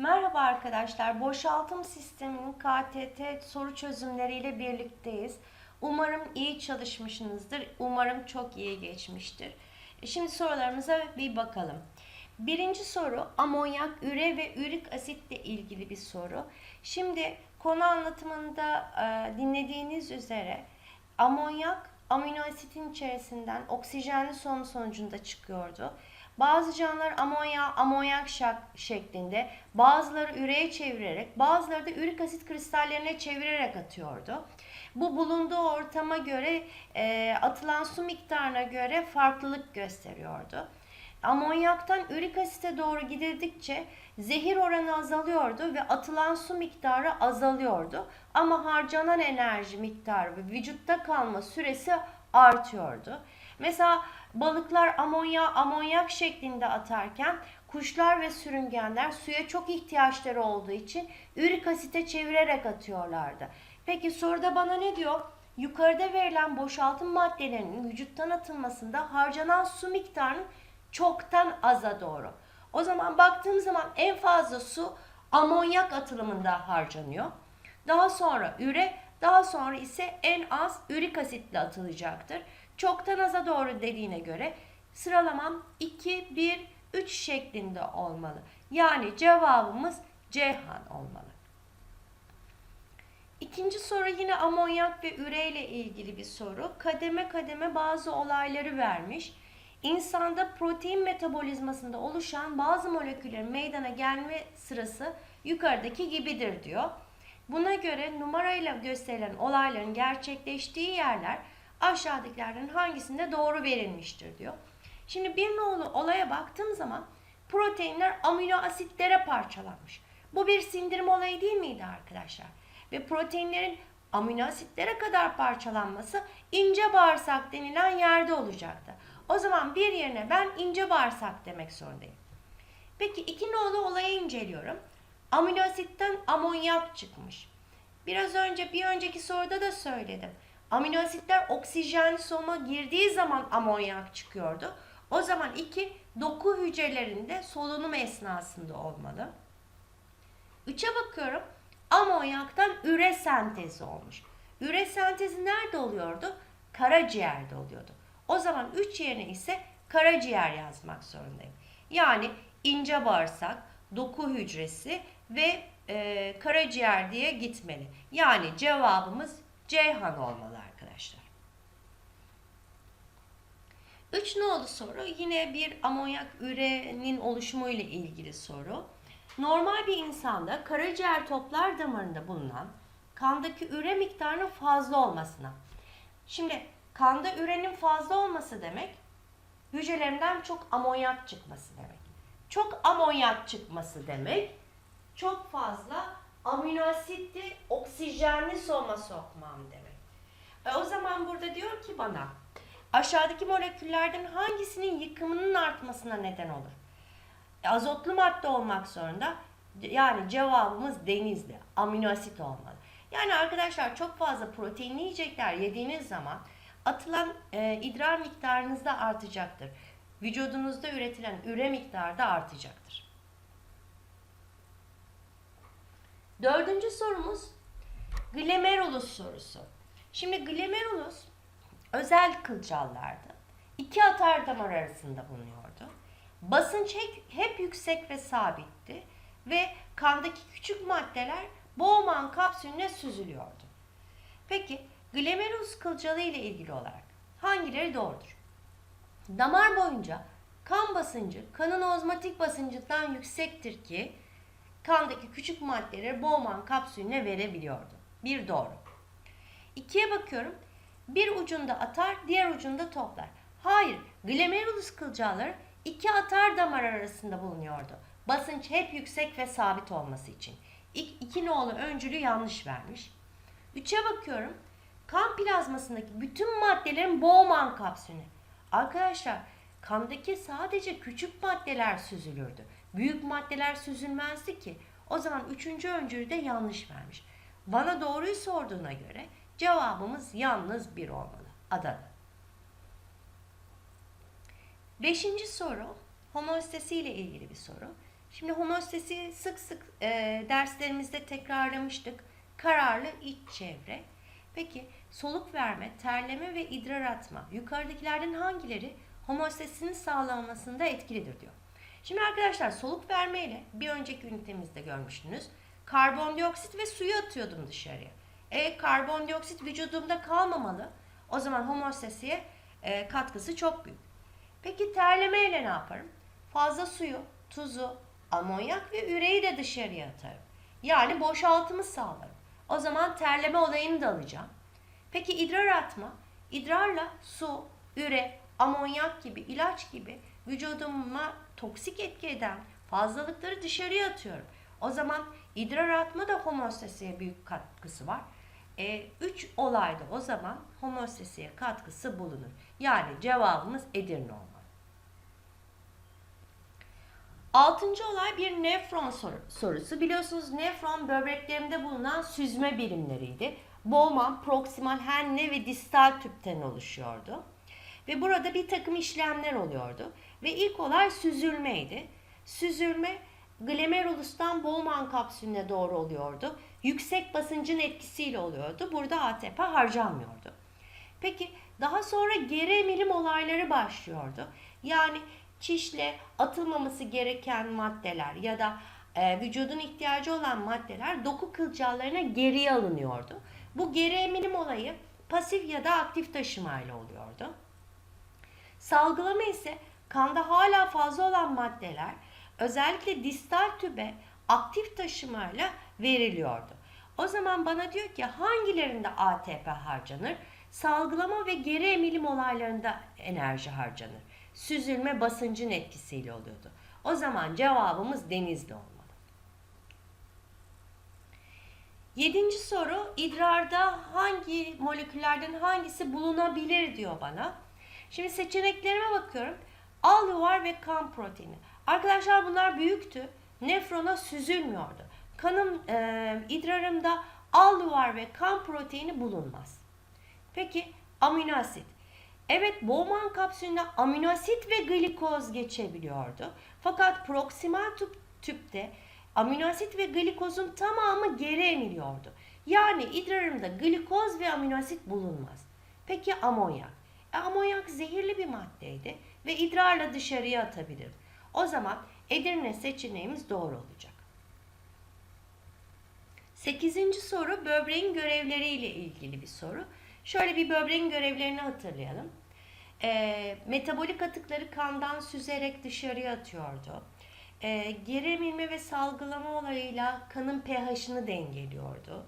Merhaba arkadaşlar. Boşaltım sisteminin KTT soru çözümleriyle birlikteyiz. Umarım iyi çalışmışsınızdır. Umarım çok iyi geçmiştir. E, Şimdi sorularımıza bir bakalım. Birinci soru amonyak, üre ve ürik asitle ilgili bir soru. Şimdi konu anlatımında e, dinlediğiniz üzere amonyak amino asitin içerisinden oksijenli son sonucunda çıkıyordu. Bazı canlılar amonya, amonyak şak- şeklinde, bazıları üreye çevirerek, bazıları da ürik asit kristallerine çevirerek atıyordu. Bu bulunduğu ortama göre, e, atılan su miktarına göre farklılık gösteriyordu. Amonyaktan ürik asite doğru gidildikçe zehir oranı azalıyordu ve atılan su miktarı azalıyordu. Ama harcanan enerji miktarı ve vücutta kalma süresi artıyordu. Mesela balıklar amonya, amonyak şeklinde atarken kuşlar ve sürüngenler suya çok ihtiyaçları olduğu için ürik asite çevirerek atıyorlardı. Peki soruda bana ne diyor? Yukarıda verilen boşaltım maddelerinin vücuttan atılmasında harcanan su miktarının çoktan aza doğru. O zaman baktığım zaman en fazla su amonyak atılımında harcanıyor. Daha sonra üre, daha sonra ise en az ürik asitle atılacaktır. Çoktan aza doğru dediğine göre sıralamam 2, 1, 3 şeklinde olmalı. Yani cevabımız Ceyhan olmalı. İkinci soru yine amonyak ve üre ile ilgili bir soru. Kademe kademe bazı olayları vermiş. İnsanda protein metabolizmasında oluşan bazı moleküllerin meydana gelme sırası yukarıdaki gibidir diyor. Buna göre numarayla gösterilen olayların gerçekleştiği yerler aşağıdakilerden hangisinde doğru verilmiştir diyor. Şimdi bir nolu olaya baktığım zaman proteinler amino asitlere parçalanmış. Bu bir sindirim olayı değil miydi arkadaşlar? Ve proteinlerin amino asitlere kadar parçalanması ince bağırsak denilen yerde olacaktı. O zaman bir yerine ben ince bağırsak demek zorundayım. Peki iki nolu olayı inceliyorum. Amino asitten amonyak çıkmış. Biraz önce bir önceki soruda da söyledim. Amino asitler oksijen soma girdiği zaman amonyak çıkıyordu. O zaman iki doku hücrelerinde solunum esnasında olmalı. Üçe bakıyorum. Amonyaktan üre sentezi olmuş. Üre sentezi nerede oluyordu? Karaciğerde oluyordu. O zaman 3 yerine ise karaciğer yazmak zorundayım. Yani ince bağırsak, doku hücresi ve e, karaciğer diye gitmeli. Yani cevabımız Ceyhan olmalı arkadaşlar. 3 nolu soru yine bir amonyak ürenin oluşumu ile ilgili soru. Normal bir insanda karaciğer toplar damarında bulunan kandaki üre miktarının fazla olmasına. Şimdi kanda ürenin fazla olması demek hücrelerinden çok amonyak çıkması demek. Çok amonyak çıkması demek çok fazla amino asitli oksijenli soma sokmam demek. E, o zaman burada diyor ki bana aşağıdaki moleküllerden hangisinin yıkımının artmasına neden olur? Azotlu madde olmak zorunda. Yani cevabımız denizli. Amino asit olmalı. Yani arkadaşlar çok fazla proteinli yiyecekler yediğiniz zaman atılan e, idrar miktarınız da artacaktır. Vücudunuzda üretilen üre miktarı da artacaktır. Dördüncü sorumuz glomerulus sorusu. Şimdi glomerulus özel kılcallardı. İki atar damar arasında bulunuyordu. Basınç hep, yüksek ve sabitti ve kandaki küçük maddeler Bowman kapsülüne süzülüyordu. Peki glomerulus kılcalı ile ilgili olarak hangileri doğrudur? Damar boyunca kan basıncı kanın ozmotik basıncından yüksektir ki kandaki küçük maddeleri Bowman kapsülüne verebiliyordu. Bir doğru. İkiye bakıyorum. Bir ucunda atar, diğer ucunda toplar. Hayır, glomerulus kılcalları iki atar damar arasında bulunuyordu. Basınç hep yüksek ve sabit olması için. İk, iki nolu öncülü yanlış vermiş. Üçe bakıyorum. Kan plazmasındaki bütün maddelerin Bowman kapsülüne. Arkadaşlar kandaki sadece küçük maddeler süzülürdü. Büyük maddeler süzülmezdi ki. O zaman üçüncü öncülü de yanlış vermiş. Bana doğruyu sorduğuna göre cevabımız yalnız bir olmalı. Adana. Beşinci soru homeostasi ile ilgili bir soru. Şimdi homostasi sık sık e, derslerimizde tekrarlamıştık. Kararlı iç çevre. Peki soluk verme, terleme ve idrar atma yukarıdakilerden hangileri homostasinin sağlanmasında etkilidir diyor. Şimdi arkadaşlar soluk verme ile bir önceki ünitemizde görmüştünüz. Karbondioksit ve suyu atıyordum dışarıya. E karbondioksit vücudumda kalmamalı. O zaman homostasiye e, katkısı çok büyük. Peki terleme ile ne yaparım? Fazla suyu, tuzu, amonyak ve üreyi de dışarıya atarım. Yani boşaltımı sağlarım. O zaman terleme olayını da alacağım. Peki idrar atma? İdrarla su, üre, amonyak gibi, ilaç gibi vücuduma toksik etki eden fazlalıkları dışarıya atıyorum. O zaman idrar atma da homostasiye büyük katkısı var. E, olayda o zaman homostasiye katkısı bulunur. Yani cevabımız Edirne olmalı. Altıncı olay bir nefron soru- sorusu. Biliyorsunuz nefron böbreklerimde bulunan süzme birimleriydi. Bowman, proksimal, henne ve distal tüpten oluşuyordu. Ve burada bir takım işlemler oluyordu. Ve ilk olay süzülmeydi. Süzülme glomerulustan Bowman kapsülüne doğru oluyordu. Yüksek basıncın etkisiyle oluyordu. Burada ATP harcanmıyordu. Peki daha sonra geri emilim olayları başlıyordu. Yani çişle atılmaması gereken maddeler ya da e, vücudun ihtiyacı olan maddeler doku kılcallarına geriye alınıyordu. Bu geri emilim olayı pasif ya da aktif taşımayla oluyordu. Salgılama ise kanda hala fazla olan maddeler özellikle distal tübe aktif taşımayla veriliyordu. O zaman bana diyor ki hangilerinde ATP harcanır? Salgılama ve geri emilim olaylarında enerji harcanır. Süzülme basıncın etkisiyle oluyordu. O zaman cevabımız denizli olmalı. Yedinci soru idrarda hangi moleküllerden hangisi bulunabilir diyor bana. Şimdi seçeneklerime bakıyorum. Alveolar ve kan proteini. Arkadaşlar bunlar büyüktü. Nefrona süzülmüyordu. Kanım, e, idrarımda alveolar ve kan proteini bulunmaz. Peki amino asit. Evet Bowman kapsülünde amino asit ve glikoz geçebiliyordu. Fakat proksimal tüp, tüpte amino asit ve glikozun tamamı geri emiliyordu. Yani idrarımda glikoz ve amino asit bulunmaz. Peki amonyak? E, amonyak zehirli bir maddeydi ve idrarla dışarıya atabilirim. O zaman Edirne seçeneğimiz doğru olacak. Sekizinci soru böbreğin görevleriyle ilgili bir soru. Şöyle bir böbreğin görevlerini hatırlayalım. E, metabolik atıkları kandan süzerek dışarıya atıyordu. E, geri emilme ve salgılama olayıyla kanın pH'ını dengeliyordu.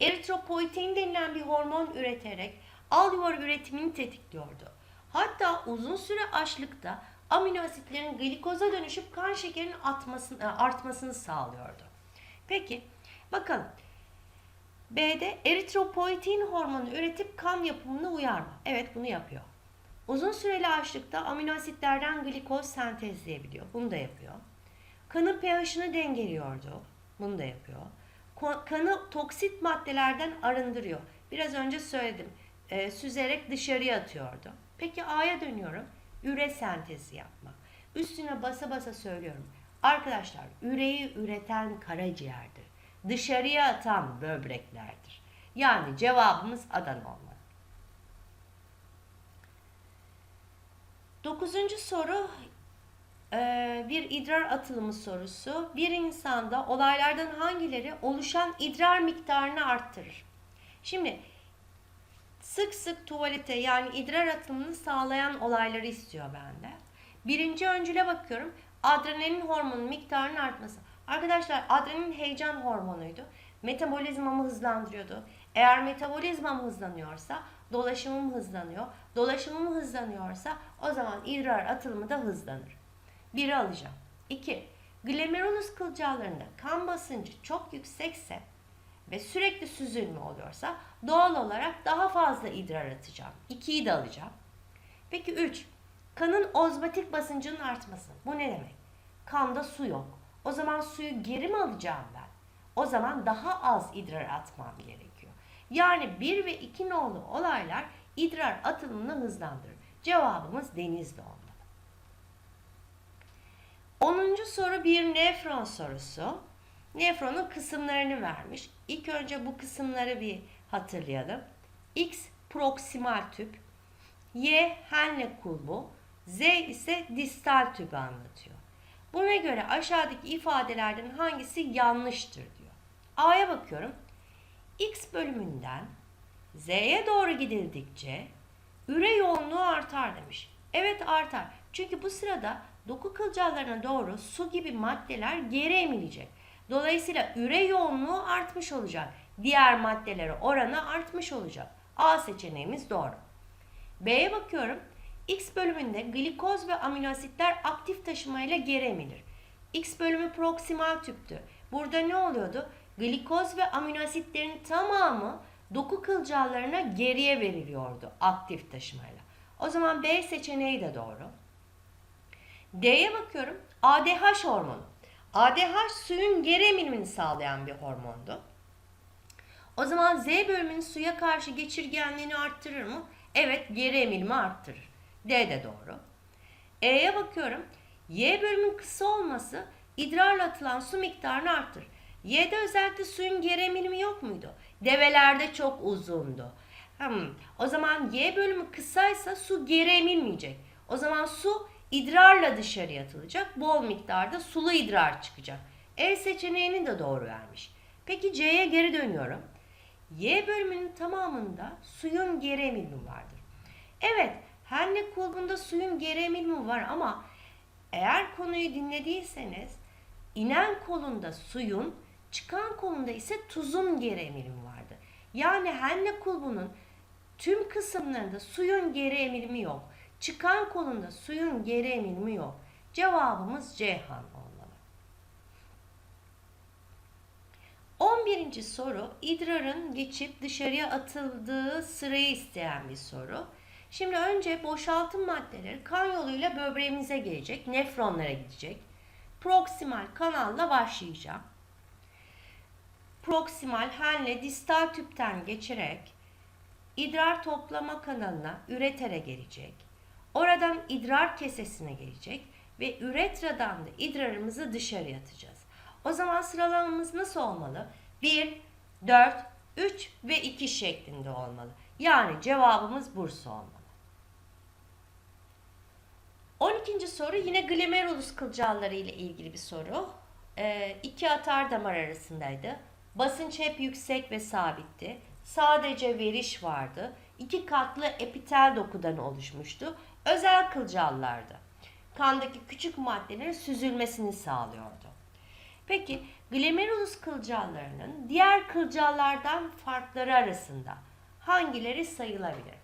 Eritropoietin denilen bir hormon üreterek alveol üretimini tetikliyordu. Hatta uzun süre açlıkta amino asitlerin glikoza dönüşüp kan şekerinin atmasını, artmasını sağlıyordu. Peki bakalım. B'de eritropoietin hormonu üretip kan yapımını uyarma. Evet bunu yapıyor. Uzun süreli açlıkta amino asitlerden glikoz sentezleyebiliyor. Bunu da yapıyor. Kanın pH'ını dengeliyordu. Bunu da yapıyor. Kanı toksit maddelerden arındırıyor. Biraz önce söyledim. Ee, süzerek dışarıya atıyordu. Peki A'ya dönüyorum. Üre sentezi yapma. Üstüne basa basa söylüyorum. Arkadaşlar üreyi üreten karaciğerdir. Dışarıya atan böbreklerdir. Yani cevabımız Adana olmalı. Dokuzuncu soru e, bir idrar atılımı sorusu. Bir insanda olaylardan hangileri oluşan idrar miktarını arttırır? Şimdi sık sık tuvalete yani idrar atımını sağlayan olayları istiyor bende. Birinci öncüle bakıyorum. Adrenalin hormonu miktarının artması. Arkadaşlar adrenalin heyecan hormonuydu. Metabolizmamı hızlandırıyordu. Eğer metabolizmam hızlanıyorsa dolaşımım hızlanıyor. Dolaşımım hızlanıyorsa o zaman idrar atılımı da hızlanır. Biri alacağım. İki, glomerulus kılcallarında kan basıncı çok yüksekse ve sürekli süzülme oluyorsa doğal olarak daha fazla idrar atacağım. 2'yi de alacağım. Peki 3. Kanın ozmotik basıncının artması. Bu ne demek? Kanda su yok. O zaman suyu geri mi alacağım ben? O zaman daha az idrar atmam gerekiyor. Yani 1 ve 2 nolu olaylar idrar atımını hızlandırır. Cevabımız denizli olmalı. 10. soru bir nefron sorusu. Nefronun kısımlarını vermiş. İlk önce bu kısımları bir hatırlayalım. X proksimal tüp, Y Henle kulbu, Z ise distal tübü anlatıyor. Buna göre aşağıdaki ifadelerden hangisi yanlıştır diyor. A'ya bakıyorum. X bölümünden Z'ye doğru gidildikçe üre yoğunluğu artar demiş. Evet artar. Çünkü bu sırada doku kılcallarına doğru su gibi maddeler geri emilecek. Dolayısıyla üre yoğunluğu artmış olacak. Diğer maddelere oranı artmış olacak. A seçeneğimiz doğru. B'ye bakıyorum. X bölümünde glikoz ve amino asitler aktif taşımayla geri emilir. X bölümü proksimal tüptü. Burada ne oluyordu? Glikoz ve amino asitlerin tamamı doku kılcallarına geriye veriliyordu aktif taşımayla. O zaman B seçeneği de doğru. D'ye bakıyorum. ADH hormonu. ADH suyun geri emilimini sağlayan bir hormondu. O zaman Z bölümünün suya karşı geçirgenliğini arttırır mı? Evet, geri emilimi arttırır. D de doğru. E'ye bakıyorum. Y bölümün kısa olması idrarla atılan su miktarını arttırır. Y'de özellikle suyun geri emilimi yok muydu? Develerde çok uzundu. Hmm, o zaman Y bölümü kısaysa su geri emilmeyecek. O zaman su idrarla dışarıya atılacak. Bol miktarda sulu idrar çıkacak. E seçeneğini de doğru vermiş. Peki C'ye geri dönüyorum. Y bölümünün tamamında suyun geri vardır. Evet, Henle kulbunda suyun geri var ama eğer konuyu dinlediyseniz inen kolunda suyun, çıkan kolunda ise tuzun geri vardı. Yani Henle kulbunun tüm kısımlarında suyun geri emilimi yok. Çıkan kolunda suyun geri emilimi yok. Cevabımız Ceyhan olmalı. 11. soru idrarın geçip dışarıya atıldığı sırayı isteyen bir soru. Şimdi önce boşaltım maddeleri kan yoluyla böbreğimize gelecek, nefronlara gidecek. Proksimal kanalla başlayacağım. Proksimal henle distal tüpten geçerek idrar toplama kanalına üretere gelecek. Oradan idrar kesesine gelecek ve üretradan da idrarımızı dışarı atacağız. O zaman sıralamamız nasıl olmalı? 1, 4, 3 ve 2 şeklinde olmalı. Yani cevabımız Bursa olmalı. 12. soru yine glomerulus kılcalları ile ilgili bir soru. Ee, iki atar damar arasındaydı. Basınç hep yüksek ve sabitti. Sadece veriş vardı. İki katlı epitel dokudan oluşmuştu. Özel kılcallardı. Kandaki küçük maddelerin süzülmesini sağlıyordu. Peki glomerulus kılcallarının diğer kılcallardan farkları arasında hangileri sayılabilir?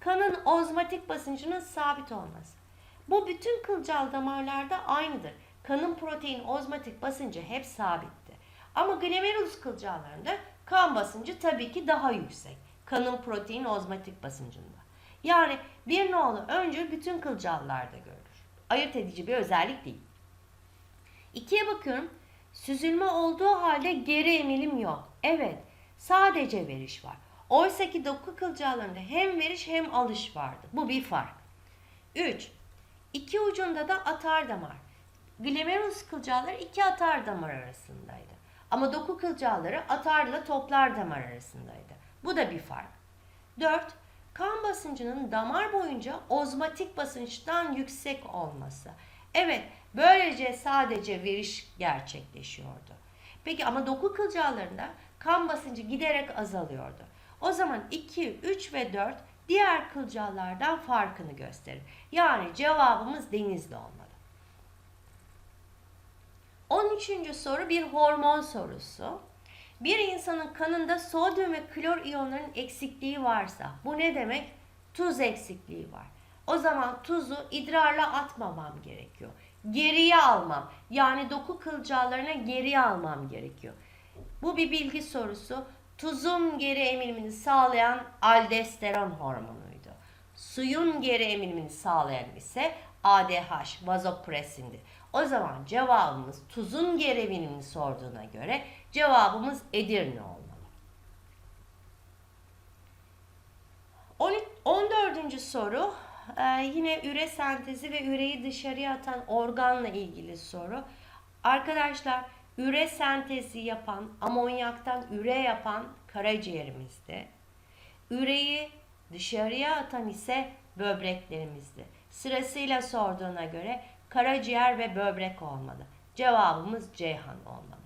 Kanın ozmotik basıncının sabit olması. Bu bütün kılcal damarlarda aynıdır. Kanın protein ozmotik basıncı hep sabitti. Ama glomerulus kılcallarında kan basıncı tabii ki daha yüksek. Kanın protein ozmotik basıncında. Yani bir nolu öncül bütün kılcallarda görülür. Ayırt edici bir özellik değil. İkiye bakıyorum. Süzülme olduğu halde geri emilim yok. Evet, sadece veriş var. Oysa ki doku kılcallarında hem veriş hem alış vardı. Bu bir fark. 3. İki ucunda da atar damar. Glomerulus kılcalları iki atar damar arasındaydı. Ama doku kılcalları atarla toplar damar arasındaydı. Bu da bir fark. 4. Kan basıncının damar boyunca ozmotik basınçtan yüksek olması. Evet, böylece sadece veriş gerçekleşiyordu. Peki ama doku kılcallarında kan basıncı giderek azalıyordu. O zaman 2, 3 ve 4 diğer kılcallardan farkını gösterir. Yani cevabımız denizli olmalı. 13. soru bir hormon sorusu. Bir insanın kanında sodyum ve klor iyonlarının eksikliği varsa bu ne demek? Tuz eksikliği var. O zaman tuzu idrarla atmamam gerekiyor. Geriye almam. Yani doku kılcallarına geriye almam gerekiyor. Bu bir bilgi sorusu. Tuzun geri emilimini sağlayan aldosteron hormonuydu. Suyun geri emilimini sağlayan ise ADH, vazopresindir. O zaman cevabımız tuzun geri emilimini sorduğuna göre cevabımız Edirne olmalı. 14. soru Ee, yine üre sentezi ve üreyi dışarıya atan organla ilgili soru. Arkadaşlar üre sentezi yapan, amonyaktan üre yapan karaciğerimizde. Üreyi dışarıya atan ise böbreklerimizde. Sırasıyla sorduğuna göre karaciğer ve böbrek olmalı. Cevabımız Ceyhan olmalı.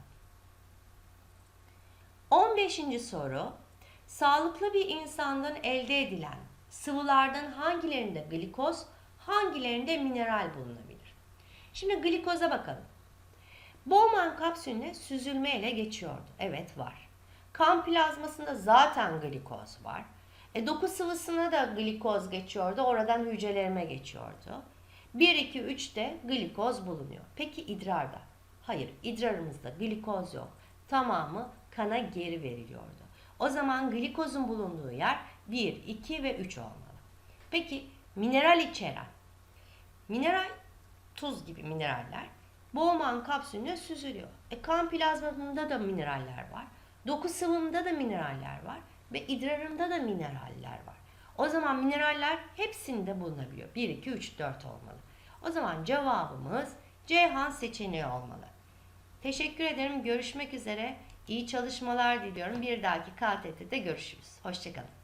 15. soru. Sağlıklı bir insandan elde edilen sıvılardan hangilerinde glikoz, hangilerinde mineral bulunabilir? Şimdi glikoza bakalım. Bowman kapsülüne süzülme ile geçiyordu. Evet var. Kan plazmasında zaten glikoz var. E, doku sıvısına da glikoz geçiyordu. Oradan hücrelerime geçiyordu. 1, 2, 3'te glikoz bulunuyor. Peki idrarda? Hayır, idrarımızda glikoz yok. Tamamı kana geri veriliyordu. O zaman glikozun bulunduğu yer 1, 2 ve 3 olmalı. Peki mineral içeren? Mineral tuz gibi mineraller Bowman kapsülüne süzülüyor. E, kan plazmasında da mineraller var. Doku sıvımda da mineraller var. Ve idrarımda da mineraller var. O zaman mineraller hepsinde bulunabiliyor. 1, 2, 3, 4 olmalı. O zaman cevabımız Ceyhan seçeneği olmalı. Teşekkür ederim. Görüşmek üzere. İyi çalışmalar diliyorum. Bir dahaki KTT'de görüşürüz. Hoşçakalın.